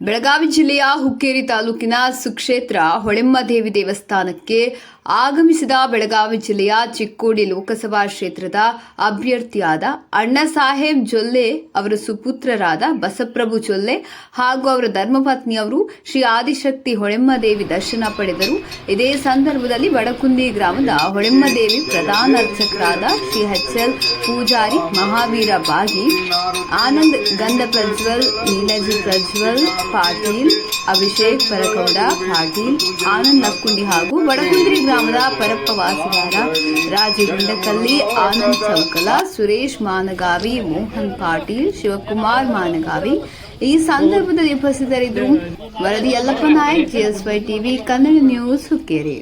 ಬೆಳಗಾವಿ ಜಿಲ್ಲೆಯ ಹುಕ್ಕೇರಿ ತಾಲೂಕಿನ ಸುಕ್ಷೇತ್ರ ಹೊಳೆಮ್ಮದೇವಿ ದೇವಸ್ಥಾನಕ್ಕೆ ಆಗಮಿಸಿದ ಬೆಳಗಾವಿ ಜಿಲ್ಲೆಯ ಚಿಕ್ಕೋಡಿ ಲೋಕಸಭಾ ಕ್ಷೇತ್ರದ ಅಭ್ಯರ್ಥಿಯಾದ ಅಣ್ಣ ಸಾಹೇಬ್ ಜೊಲ್ಲೆ ಅವರ ಸುಪುತ್ರರಾದ ಬಸಪ್ರಭು ಜೊಲ್ಲೆ ಹಾಗೂ ಅವರ ಧರ್ಮಪತ್ನಿಯವರು ಶ್ರೀ ಆದಿಶಕ್ತಿ ಹೊಳೆಮ್ಮದೇವಿ ದರ್ಶನ ಪಡೆದರು. ಇದೇ ಸಂದರ್ಭದಲ್ಲಿ ಬಡಕುಂದಿ ಗ್ರಾಮದ ಹೊಳೆಮ್ಮದೇವಿ ಪ್ರಧಾನ ಅರ್ಚಕರಾದ ಶ್ರೀ ಎಚ್ ಎಲ್ ಪೂಜಾರಿ ಮಹಾವೀರ ಬಾಗಿ, ಆನಂದ್ ಗಂಧ ಪ್ರಜ್ವಲ್ ನೀಲಜಿ ಪ್ರಜ್ವಲ್ ಪಾಟೀಲ್, ಅಭಿಷೇಕ್ ಪರಕೌಡ ಪಾಟೀಲ್, ಆನಂದ್ ನಕ್ಕುಂಡಿ ಹಾಗೂ ಬಡಕುಂದ್ರಿ ಗ್ರಾಮದ ಪರಪ್ಪ ವಾಸಿಗಾರ ರಾಜಗುಂಡಕಲ್ಲಿ ಆನಂದ್ ಚೌಕಲ, ಸುರೇಶ್ ಮಾನಗಾವಿ, ಮೋಹನ್ ಪಾಟೀಲ್, ಶಿವಕುಮಾರ್ ಮಾನಗಾವಿ. ಈ ಸಂದರ್ಭದಲ್ಲಿ ಉಪಸ್ಥಿತರಿದ್ದರು ವರದಿ Yallappa Nayak, GSY TV, Kannada news Hukkeri.